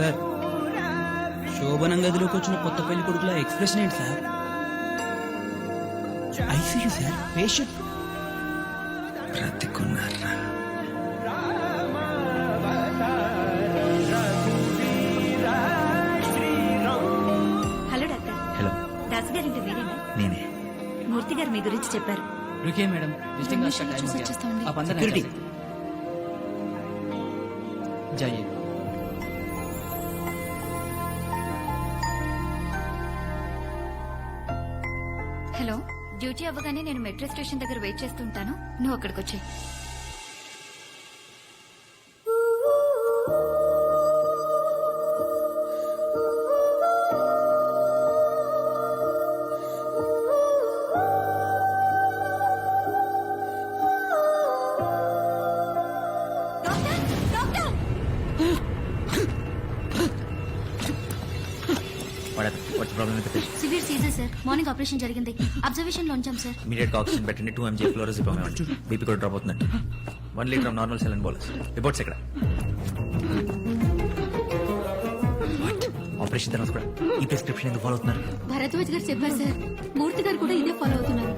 Sir శోభనం గదిలోకి వచ్చిన కొత్త పెళ్లి కొడుకుల ఎక్స్ప్రెషన్ ఏంటి sir ICU sir patient బ్రతికున్నారా hello doctor hello Das గారింటి వీరేనా నేనే మూర్తి గారు మీ గురించి చెప్పారు रुकिए मैडम विजिटिंग कार्ड का टाइम हो गया आप अंदर नहीं जा सकते। जाइए డ్యూటీ అవ్వగానే నేను మెట్రో స్టేషన్ దగ్గర వెయిట్ చేస్తుంటాను నువ్వు అక్కడికి వచ్చాయి. వాట్స్ ప్రాబ్లమ్ అయితే patient severe seizure sir morning operation జరిగింది. అబ్జర్వేషన్లో ఉంచాం సార్ ఇమీడియట్ ఆక్సిజన్ పెట్టండి టూ ఎంజీ ఫ్లోరస్ ఇవ్వమండి బీపీ కూడా డ్రాప్ అవుతుందండి. One litre of normal saline bolus reports ఎక్కడ ఆపరేషన్ తర్వాత కూడా ఈ ప్రిస్క్రిప్షన్ ఎందుకు ఫాలో అవుతున్నారు? భరద్వాజ్ గారు చెప్పారు సార్ మూర్తి గారు కూడా ఇదే ఫాలో అవుతున్నారు.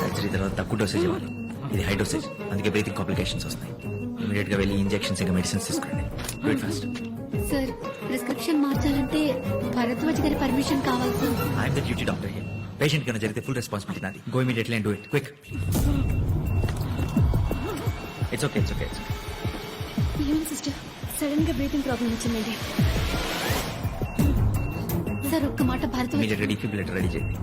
సర్జరీ తర్వాత తక్కువ డోసేజ్ ఇవ్వాలి. ఇది హై డోసేజ్ అందుకే బ్రీతింగ్ కాంప్లికేషన్స్ వస్తాయి. ఇమీడియట్గా వెళ్ళి ఇంజెక్షన్స్ ఇంకా మెడిసిన్స్ తీసుకోండి ఫాస్ట్ సార్ ప్రిస్క్రిప్షన్ మార్చాలంటే భరద్వాజ్ గారి పర్మిషన్ కావాలి sir I'm the duty doctor here patient కన్నా జరిగితే ఫుల్ రెస్పాన్సిబిలిటీ నాది. Go immediately and do it quick it's okay it's okay it's ఏం సిస్టర్? సడన్గా బ్రీతింగ్ ప్రాబ్లం వచ్చిందండి. సార్ ఒక్క మాట భరద్వాజ్గా డిఫిబ్రిలేటర్ రెడీ చేయండి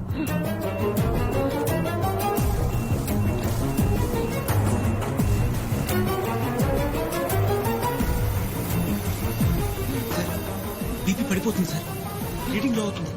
పడిపోతుంది సార్. బ్లీడింగ్లో అవుతుంది.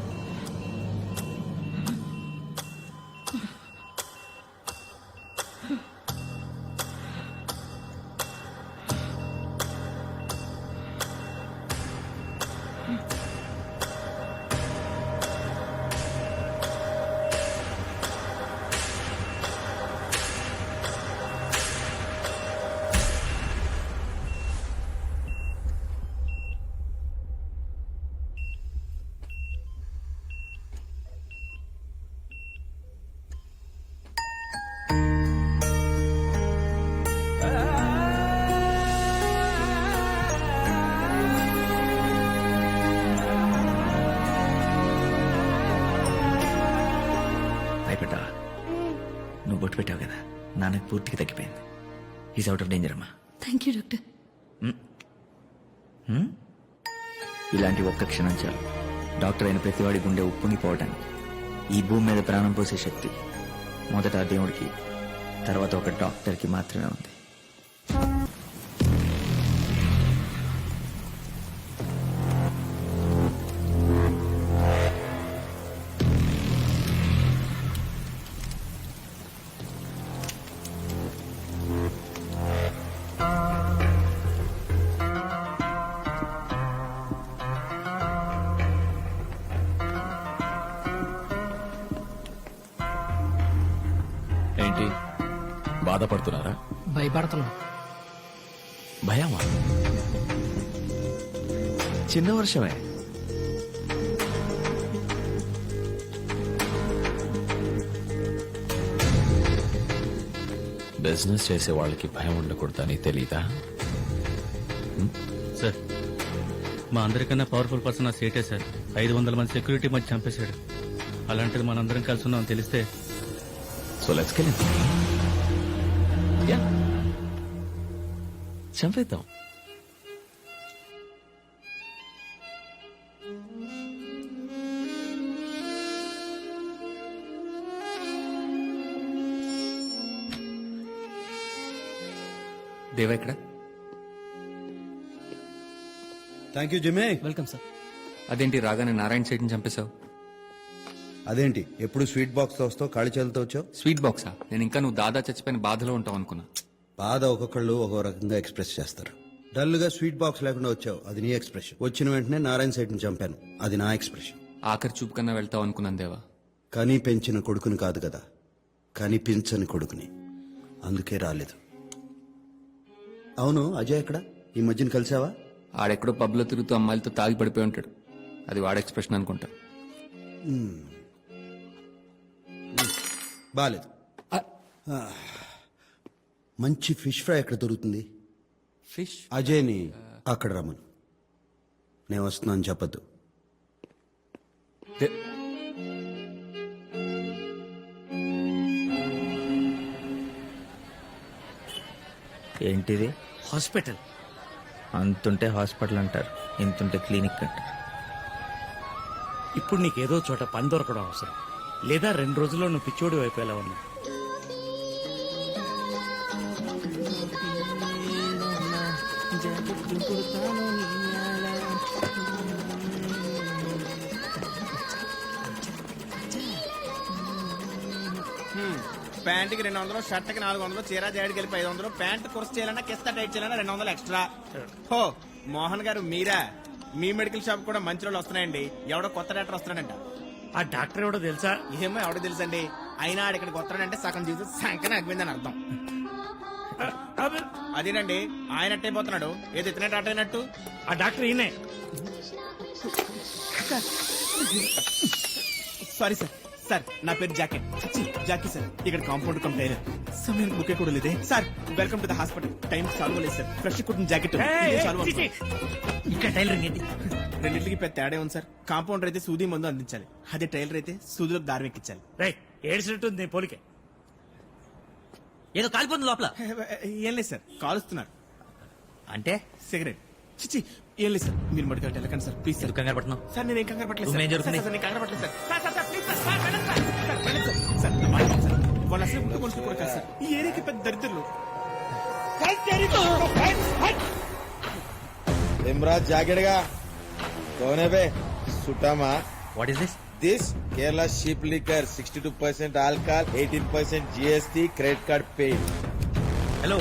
బొట్టు పెట్టావు కదా నాన్నకి పూర్తిగా తగ్గిపోయింది. ఈజ్ అవుట్ ఆఫ్ డేంజర్ అమ్మా. థ్యాంక్ యూ డాక్టర్ ఇలాంటి ఒక్క క్షణం చాలు. డాక్టర్ అయిన ప్రతివాడి గుండె ఉప్పొంగిపోవటానికి ఈ భూమి మీద ప్రాణం పోసే శక్తి మొదట దేవుడికి తర్వాత ఒక డాక్టర్కి మాత్రమే ఉంది. బాధపడుతున్నారా? భయపడుతున్నాం. భయమా? చిన్న వర్షమే. బిజినెస్ చేసే వాళ్ళకి భయం ఉండకూడదని తెలీదా? సార్ మా అందరికన్నా పవర్ఫుల్ పర్సన్ ఆ సేటే సార్. ఐదు వందల మంది సెక్యూరిటీ మధ్య చంపేశాడు. అలాంటిది మనందరం కలిసి ఉన్నాం తెలిస్తే సో లెట్స్ కెల్ చంపేద్దాం. దేవా ఇక్కడ? థ్యాంక్ యూ జిమే వెల్కమ్ సార్ అదేంటి రాగానే నారాయణ సైడ్ని చంపేశావు? అదేంటి? ఎప్పుడు స్వీట్ బాక్స్తో వస్తావు? ఖాళీ చేతులతో వచ్చావు? స్వీట్ బాక్సా? నేను ఇంకా నువ్వు దాదా చచ్చిపోయిన బాధలో ఉంటావు అనుకున్నా. బాధ ఒక్కొక్కళ్ళు ఒక్కో రకంగా ఎక్స్ప్రెస్ చేస్తారు. డల్గా స్వీట్ బాక్స్ లేకుండా వచ్చావు. అది నీ ఎక్స్ప్రెషన్. వచ్చిన వెంటనే నారాయణ సైడ్ని చంపాను. అది నా ఎక్స్ప్రెషన్. ఆఖరి చూపు కన్నా వెళ్తావు అనుకున్నాను దేవా. కానీ పెంచిన కొడుకుని కాదు కదా. కానీ పెంచని కొడుకుని. అందుకే రాలేదు. అవును అజయ్ ఎక్కడ? ఈ మధ్యన కలిసావా? ఆడెక్కడో పబ్లో తిరుగుతూ అమ్మాయిలతో తాగి పడిపోయి ఉంటాడు. అది వాడ ఎక్స్ప్రెషన్ అనుకుంటా. బాలేదు. ఆ. మంచి ఫిష్ ఫ్రై ఎక్కడ దొరుకుతుంది? ఫిష్ అజయ్ని అక్కడ రమ్మను. నేను వస్తున్నాను చెప్పద్దు. ఏంటిది? హాస్పిటల్. అంతుంటే హాస్పిటల్ అంటారు ఇంతుంటే క్లినిక్ అంటారు. ఇప్పుడు నీకేదో చోట పని దొరకడం అవసరం. లేదా రెండు రోజుల్లో నువ్వు పిచ్చోడి వైపు ఎలా ఉన్నా ప్యాంట్కి రెండు వందలు షర్ట్కి నాలుగు వందలు చీర జాడికి వెళ్ళి ఐదు వందలు. ప్యాంట్ కుర్స్ చేయాలన్నా కిస్తా టైట్ చేయాలన్నా రెండు వందలు ఎక్స్ట్రా. హో మోహన్ గారు మీరా? మీ మెడికల్ షాప్ కూడా మంచి రోజులు వస్తున్నాయండి. ఎవడో కొత్త డాక్టర్ వస్తున్నాడంట. ఆ డాక్టర్ ఎవడో తెలుసా? ఏమో ఎవడో తెలుసండి. అయినా ఆడ ఇక్కడికి వస్తున్నాడంటే సగం జీవితం సంకన అగ్గిందని అర్థం. అదేనండి ఆయన అట్టయిపోతున్నాడు ఏది ఇతనే డాక్టర్ అయినట్టు? ఆ డాక్టర్ ఈయనే. Sorry sir. సార్ నా పేరు జాకీ. జాకీ సార్ ఇక్కడ కాంపౌండ్ టైలర్. సమయం బుకే కూడా లేదే. Sir welcome to the hospital. Time solve లేదు సార్. ఫ్రెష్ కుట్టిన జాకెట్. ఇక్కడ టైలరింగ్ ఏంటి? రెండింటికి పెద్ద తేడా ఉంది సార్? కాంపౌండర్ అయితే సూది మందు అందించాలి. అదే టైలర్ అయితే సూదులకు దారం ఎక్కించాలి. రై ఏడ్చినట్టుంది నీ పోలికే. ఏదో కాలిపోతుంది లోపల. ఏం లేదు సార్ కాలుస్తున్నారు. అంటే? సిగరెట్. చిచి ఏం లేదు సార్ మీరు మడికి వెళ్ళకండి సార్ ప్లీజ్ సార్. కంగారు పడుతున్నావు? సార్ నేను ఏం కంగారు పట్టలేదు ఏం సార్. జరుగుతుంది? సార్, నేను కంగారు పట్టలేదు sir. Sir sir please sir sir వెళ్ళండి సార్. సార్ వెళ్ళండి సార్. Sir sir. వాళ్ళు అసలు ముందు మనుషులు కూడా కాదు సార్. ఈ ఏరియాకి పెద్ద దరిద్రులు. ఇమ్రాజ్ జాకెట్గా కోనే బే సుటామా what is this this Kerala cheap liquor sixty two percent alcohol eighteen percent GST credit card pay hello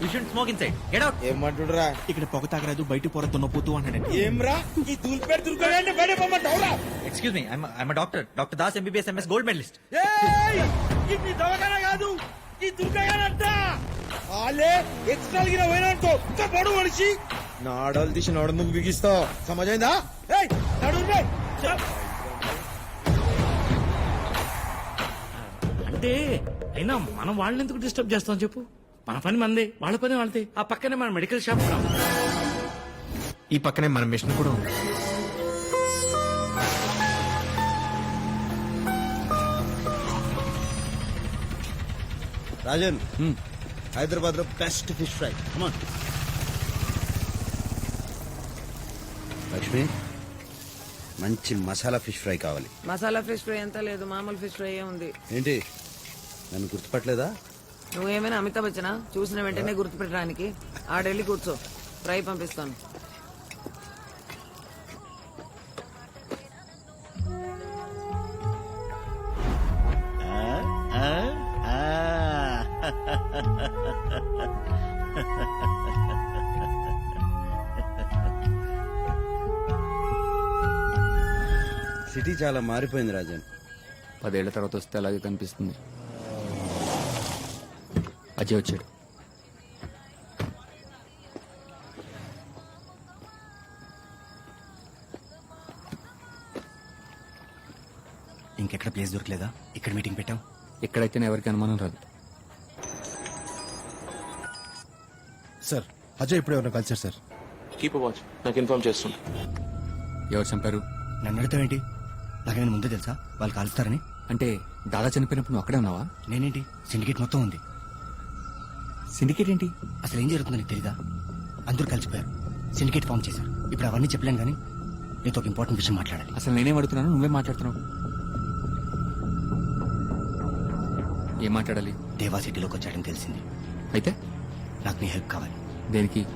you should smoke inside get out ఏమంటుండ్రా? ఇక్కడ పొగ తాగరాదు బయట పొర దున్నపోతూ అంటాడండి ఏమ్రా? ఈ దూల్పేట దుర్గండి బయట పొమ్మంటావురా excuse me I'm doctor doctor Das MBBS MS gold medalist ఇది దవకన కాదు ఈ దుర్గగానంట ఆలే ఎక్స్ట్రా గిన పడు మనిషి. నాడలు తీసి నాడు బిగిస్తావు. సమజైందా? ఏయ్ నడు అంటే అయినా మనం వాళ్ళని ఎందుకు డిస్టర్బ్ చేస్తాం చెప్పు? మన పని మందే వాళ్ళ పని వాళ్ళదే. ఆ పక్కనే మన మెడికల్ షాప్. ఈ పక్కనే మన మిషన్ కూడా ఉంది. రాజన్ హైదరాబాద్లో బెస్ట్ ఫిష్ ఫ్రై. లక్ష్మి మంచి మసాలా ఫిష్ ఫ్రై కావాలి. మసాలా ఫిష్ ఫ్రై ఎంత లేదు మామూలు ఫిష్ ఫ్రై ఉంది. ఏంటి? నన్ను గుర్తుపట్టలేదా? నువ్వేమైనా అమితాబ్ బచ్చనా? చూసిన వెంటనే గుర్తుపెట్టడానికి ఆడెళ్ళి కూర్చో. ఫ్రై పంపిస్తాను. సిటీ చాలా మారిపోయింది రాజన్. పదేళ్ళ తర్వాత వస్తే అలాగే కనిపిస్తుంది. అజయ్ వచ్చాడు. ఇంకెక్కడ ప్లేస్ దొరకలేదా? ఇక్కడ మీటింగ్ పెట్టాం. ఎక్కడైతేనే ఎవరికి అనుమానం రాదు. సార్ అజయ్ ఇప్పుడు ఎవరైనా కలిసారు సార్ కీప్ వాచ్ నాకు ఇన్ఫార్మ్ చేస్తున్నా ఎవరు చంపారు? నన్ను అడుగుతావేంటి నాకేమైనా ముందే తెలుసా? వాళ్ళు కాలుస్తారని? అంటే దాదా చనిపోయినప్పుడు నువ్వు అక్కడే ఉన్నావా? నేనేంటి? సిండికేట్ మొత్తం ఉంది. సిండికేట్ ఏంటి? అసలు ఏం జరుగుతుందో నీకు తెలీదా? అందరూ కలిసిపోయారు. సిండికేట్ ఫామ్ చేశారు. ఇప్పుడు అవన్నీ చెప్పలేను కానీ నీతో ఒక ఇంపార్టెంట్ విషయం మాట్లాడాలి. అసలు నేనేం అడుగుతున్నాను నువ్వే మాట్లాడుతున్నావు. ఏం మాట్లాడాలి? దేవా సిటీలోకి వచ్చాడని తెలిసింది. అయితే? నాకు నీ హెల్ప్ కావాలి. దేనికి?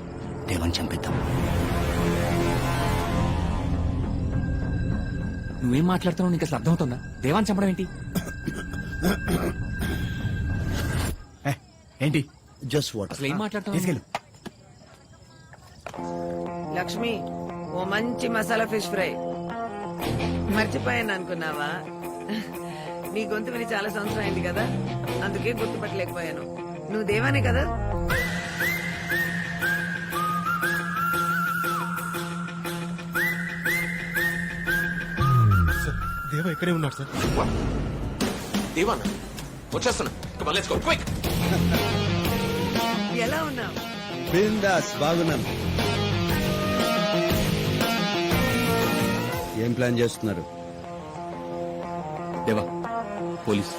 దేవాన్ని చంపేద్దాం. నువ్వేం మాట్లాడుతున్నావు? నీకు అసలు అర్థమవుతుందా? దేవాన్ని చంపడం ఏంటి? ఏ, ఏంటి? జస్ట్ వాటర్ అసలు ఏం మాట్లాడుతున్నావు తీసుకెళ్ళు. లక్ష్మి ఓ మంచి మసాలా ఫిష్ ఫ్రై. మర్చిపోయాను అనుకున్నావా? నీ గొంతు విని చాలా సంవత్సరం అయింది కదా? అందుకే గుర్తుపట్టలేకపోయాను. నువ్వు దేవానే కదా? దేవ ఇక్కడే ఉన్నాడు సార్. దేవా వచ్చేస్తున్నా. కమ్ ఎలా ఉన్నావు? బిందాస్ బాగున్నాను ఏం ప్లాన్ చేస్తున్నారు? దేవా పోలీస్.